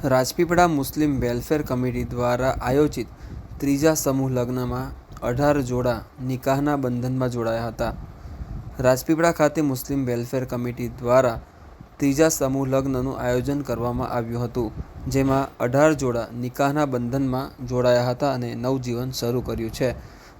Rajpipla Muslim welfare committee દ્વારા આયોજિત ત્રીજા સમૂહ લગ્નમાં અઢાર જોડા નિકાહના બંધનમાં જોડાયા હતા. રાજપીપળા ખાતે મુસ્લિમ વેલફેર કમિટી દ્વારા ત્રીજા સમૂહ લગ્નનું આયોજન કરવામાં આવ્યું હતું, જેમાં અઢાર જોડા નિકાહના બંધનમાં જોડાયા હતા અને નવજીવન શરૂ કર્યું છે.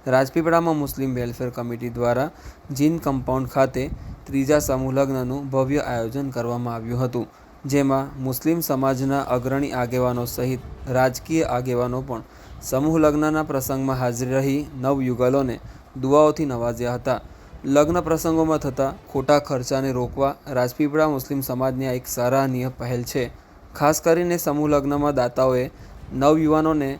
રાજપીપળામાં મુસ્લિમ વેલફેર કમિટી દ્વારા જીન કમ્પાઉન્ડ ખાતે ત્રીજા સમૂહ લગ્નનું ભવ્ય આયોજન કરવામાં આવ્યું હતું. જેમાં મુસ્લિમ સમાજના અગ્રણી આગેવાનો સહિત રાજકીય આગેવાનો પણ સમૂહ લગ્નના પ્રસંગમાં હાજર રહી નવયુગલોને દુઆઓથી નવાજ્યા હતા. લગ્ન પ્રસંગોમાં થતા ખોટા ખર્ચાને રોકવા રાજપીપળા મુસ્લિમ સમાજની આ એક સરાહનીય પહેલ છે. ખાસ કરીને સમૂહ લગ્નમાં દાતાઓએ નવયુવાનોને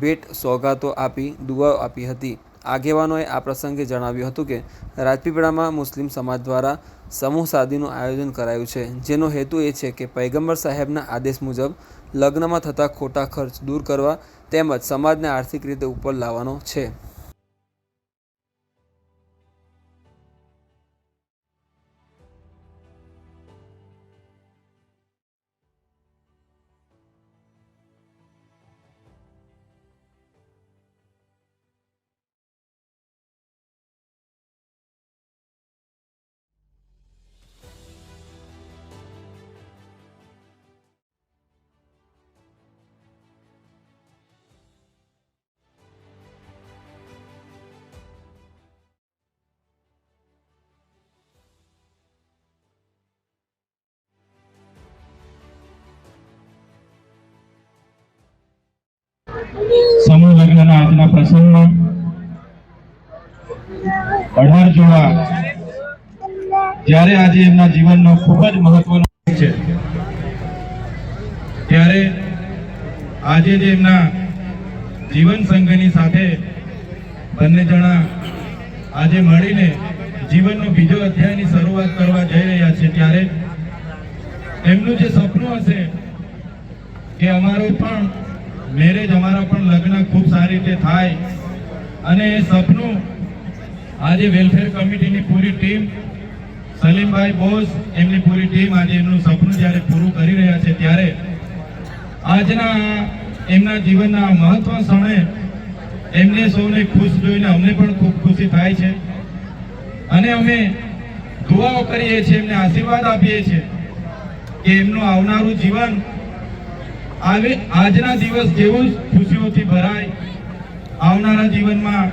ભેટ સોગાતો આપી દુઆઓ આપી હતી. આગેવાનોએ આ પ્રસંગે જણાવ્યું હતું કે, રાજપીપળામાં મુસ્લિમ સમાજ દ્વારા સમૂહ શાદીનું આયોજન કરાયું છે. જેનો હેતુ એ છે કે, પૈગંબર સાહેબના આદેશ મુજબ લગ્નમાં થતા ખોટા ખર્ચ દૂર કરવા તેમજ સમાજને આર્થિક રીતે ઉપર લાવવાનો છે. સમૂહ લગ્નના આજના પ્રસંગમાં અઢાર જોડા જ્યારે આજે એમના જીવનનો ખૂબ જ મહત્વનો છે, ત્યારે આજે જે એમના જીવન સંઘની સાથે બંને જણા આજે મળીને જીવનનો બીજો અધ્યાયની શરૂઆત કરવા જઈ રહ્યા છે, ત્યારે એમનું જે સપનું હશે કે અમારું પણ મેરેજ અમારા પણ લગ્ન ખૂબ સારી રીતે થાય. અને એ સપનું આજે વેલફેર કમિટીની પૂરી ટીમ સલીમભાઈ બોઝ, એમની પૂરી ટીમ આજે એમનું સપનું જ્યારે પૂરું કરી રહ્યા છે ત્યારે આજના એમના જીવનના મહત્વ ક્ષણે એમને સૌને ખુશ જોઈને અમને પણ ખૂબ ખુશી થાય છે. અને અમે દુઆઓ કરીએ છીએ, એમને આશીર્વાદ આપીએ છીએ કે એમનું આવનારું જીવન આવે આજના દિવસ જેવું જ ખુશીઓથી ભરાય. આવનારા જીવનમાં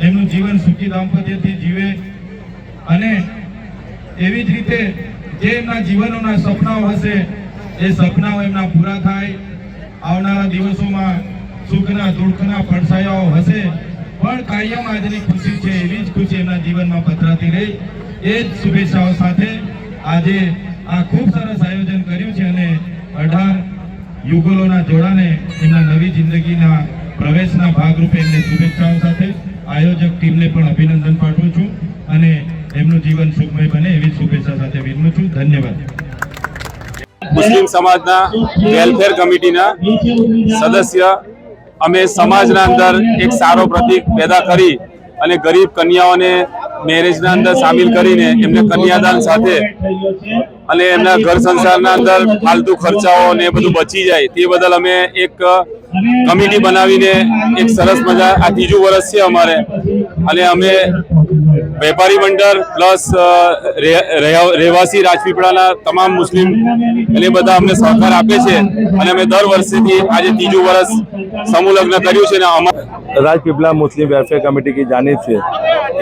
એમનું જીવન સુખી દાંપત્યથી જીવે અને એવી જ રીતે જે એમના જીવનોના સપનાઓ હશે, એ સપનાઓ એમના પૂરા થાય. આવનારા દિવસોમાં સુખના, દુઃખના પડછાયાઓ હશે, પણ કાયમ આજની ખુશી છે, એવી જ ખુશી એમના જીવનમાં પથરાતી રહે. એ જ શુભેચ્છાઓ સાથે આજે આ ખૂબ સરસ આયોજન કર્યું છે અને અઢાર યુગલોના જોડાને એમના નવી જિંદગીના પ્રવેશના ભાગરૂપે એમને શુભેચ્છાઓ સાથે આયોજક ટીમને પણ અભિનંદન પાઠવું છું અને એમનું જીવન સુખમય બને એવી શુભેચ્છા સાથે વિરમું છું. ધન્યવાદ. મુસ્લિમ સમાજના વેલફેર કમિટીના સદસ્ય અમે સમાજના અંદર એક સારો પ્રતિક પેદા કરી અને ગરીબ કન્યાઓને મેરેજના અંદર સામેલ કરીને એમને કન્યાદાન સાથે અને એમના ઘર સંસારના અંદર ફાલતુ ખર્ચાઓ ને બધું બચી જાય તે બદલ અમે એક કમિટી બનાવીને એક સરસ મજા આ ત્રીજું વર્ષ છે અમારે. અને અમે વેપારી મંડળ પ્લસ રહેવાસી રાજપીપળાના તમામ મુસ્લિમ અને બધા અમને સહકાર આપે છે. અને અમે દર વર્ષેથી આજે ત્રીજું વર્ષ સમૂહ લગ્ન કર્યું છે અને રાજપીપળા મુસ્લિમ વેલફેર કમિટી કી જાણીએ છીએ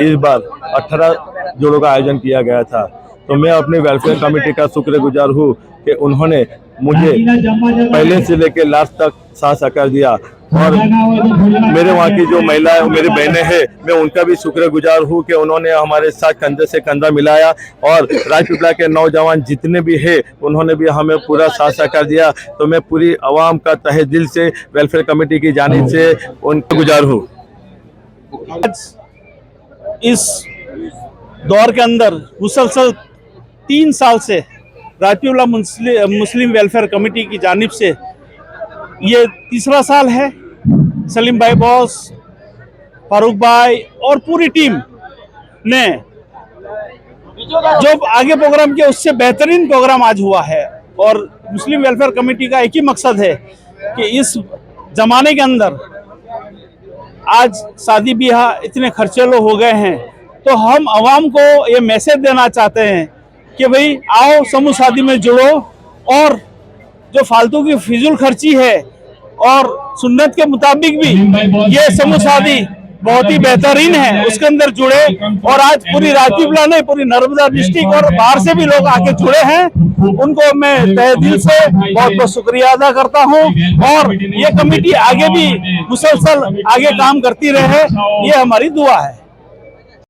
इस बार 18 जोड़ों का आयोजन किया गया था। तो मैं अपनी वेलफेयर कमेटी का शुक्रगुजार हूँ कि उन्होंने मुझे पहले से लेकर लास्ट तक साथ सहकार दिया। और मेरे वहाँ की जो महिलाएँ मेरी बहनें हैं, मैं उनका भी शुक्रगुजार हूँ कि उन्होंने हमारे साथ कंधे से कंधा मिलाया और राजपीपला के नौजवान जितने भी हैं, उन्होंने भी हमें पूरा साथ सहकार दिया। तो मैं पूरी आवाम का तहे दिल से वेलफेयर कमेटी की जानिब से उनका गुजार हूँ। इस दौर के अंदर मुसलसल तीन साल से मुस्लिम मुस्लिम वेलफेयर कमेटी की जानिब से ये तीसरा साल है। सलीम भाई बॉस, फारूक भाई और पूरी टीम ने जो आगे प्रोग्राम किया, उससे बेहतरीन प्रोग्राम आज हुआ है। और मुस्लिम वेलफेयर कमेटी का एक ही मकसद है कि इस जमाने के अंदर आज शादी ब्याह इतने खर्चेलो हो गए हैं तो हम आवाम को ये मैसेज देना चाहते हैं कि भाई आओ समूह शादी में जुड़ो और जो फालतू की फिजूल खर्ची है और सुन्नत के मुताबिक भी ये समूह शादी बहुत ही बेहतरीन है, उसके अंदर जुड़े और आज पूरी राजपीपला लाने पूरी नर्मदा डिस्ट्रिक्ट और बाहर से भी लोग आके जुड़े हैं। उनको मैं तहे दिल से बहुत बहुत शुक्रिया अदा करता हूँ और ये कमेटी आगे भी मुसलसल आगे काम करती रहे, ये हमारी दुआ है।